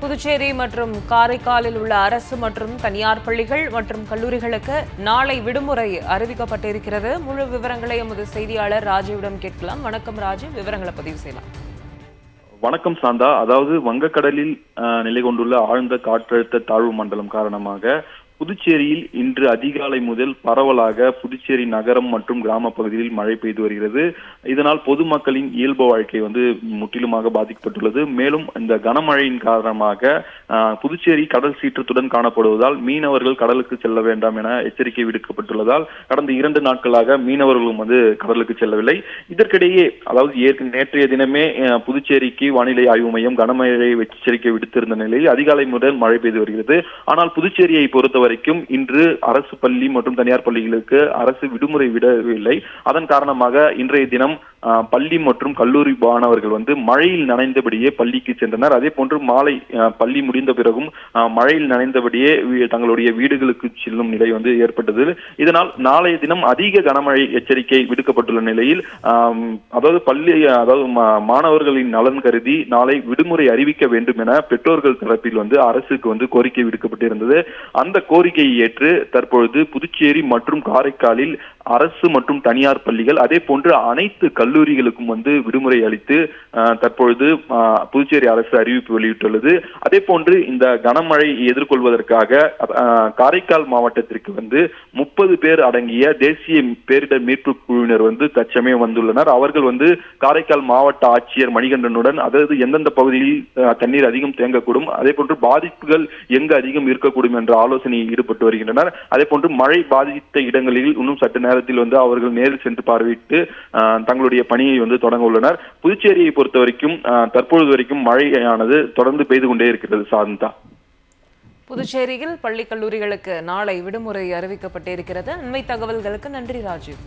புதுச்சேரி மற்றும் காரைக்காலில் உள்ள அரசு மற்றும் தனியார் பள்ளிகள் மற்றும் கல்லூரிகளுக்கு நாளை விடுமுறை அறிவிக்கப்பட்டிருக்கிறது. முழு விவரங்களை எமது செய்தியாளர் ராஜீவிடம் கேட்கலாம். வணக்கம் ராஜீவ் விவரங்களை பதிவு செய்யலாம். வணக்கம் சாந்தா. அதாவது வங்கக்கடலில் நிலை கொண்டுள்ள ஆழ்ந்த காற்றழுத்த தாழ்வு மண்டலம் காரணமாக புதுச்சேரியில் இன்று அதிகாலை முதல் பரவலாக புதுச்சேரி நகரம் மற்றும் கிராம பகுதியில் மழை பெய்து வருகிறது. இதனால் பொதுமக்களின் இயல்பு வாழ்க்கை வந்து முற்றிலுமாக பாதிக்கப்பட்டுள்ளது. மேலும் இந்த கனமழையின் காரணமாக புதுச்சேரி கடல் சீற்றத்துடன் காணப்படுவதால் மீனவர்கள் கடலுக்கு செல்ல வேண்டாம் என எச்சரிக்கை விடுக்கப்பட்டுள்ளதால் கடந்த இரண்டு நாட்களாக மீனவர்களும் வந்து கடலுக்கு செல்லவில்லை. இதற்கிடையே அதாவது ஏற்க நேற்றைய தினமே புதுச்சேரிக்கு வானிலை ஆய்வு மையம் கனமழை எச்சரிக்கை விடுத்திருந்த நிலையில் அதிகாலை முதல் மழை பெய்து வருகிறது. ஆனால் புதுச்சேரியை பொறுத்த வரைக்கும் இன்று அரசு பள்ளி மற்றும் தனியார் பள்ளிகளுக்கு அரசு விடுமுறை விடவில்லை. அதன் காரணமாக இன்றைய தினம் பள்ளி மற்றும் கல்லூரி மாணவர்கள் வந்து மழையில் நனைந்தபடியே பள்ளிக்கு சென்றனர். அதே போன்று மாலை பள்ளி முடிந்த பிறகும் மழையில் நனைந்தபடியே தங்களுடைய வீடுகளுக்கு செல்லும் நிலை வந்து ஏற்பட்டது. இதனால் நாளைய தினம் அதிக கனமழை எச்சரிக்கை விடுக்கப்பட்டுள்ள நிலையில் அதாவது பள்ளி அதாவது மா- மாணவர்களின் நலன் கருதி நாளை விடுமுறை அறிவிக்க வேண்டும் என பெற்றோர்கள் தரப்பில் வந்து அரசுக்கு வந்து கோரிக்கை விடுக்கப்பட்டிருந்தது. அந்த கோரிக்கையை ஏற்று தற்பொழுது புதுச்சேரி மற்றும் காரைக்காலில் அரசு மற்றும் தனியார் பள்ளிகள் அதே போன்று அனைத்து கல்லூரிகளுக்கும் வந்து விடுமுறை அளித்து தற்பொழுது புதுச்சேரி அரசு அறிவிப்பு வெளியிட்டுள்ளது. அதே போன்று இந்த கனமழை எதிர்கொள்வதற்காக காரைக்கால் மாவட்டத்திற்கு வந்து முப்பது பேர் அடங்கிய தேசிய பேரிடர் மீட்பு குழுவினர் வந்து தற்சமயம் வந்துள்ளனர். அவர்கள் வந்து காரைக்கால் மாவட்ட ஆட்சியர் மணிகண்டனுடன் அதாவது எந்தெந்த பகுதியில் தண்ணீர் அதிகம் தேங்கக்கூடும் அதே போன்று பாதிப்புகள் எங்கு அதிகம் இருக்கக்கூடும் என்ற ஆலோசனையில் ஈடுபட்டு வருகின்றனர். அதே போன்று மழை பாதித்த இடங்களில் இன்னும் சற்று நேரத்தில் வந்து அவர்கள் நேரில் சென்று பார்வையிட்டு தங்களுடைய பணியை வந்து தொடங்க உள்ளனர். புதுச்சேரியை பொறுத்த வரைக்கும் தற்பொழுது வரைக்கும் மழையானது தொடர்ந்து பெய்து கொண்டே இருக்கிறது சாந்தா புதுச்சேரியில் பள்ளி கல்லூரிகளுக்கு நாளை விடுமுறை அறிவிக்கப்பட்டிருக்கிறது. அண்மை தகவல்களுக்கு நன்றி ராஜீவ்.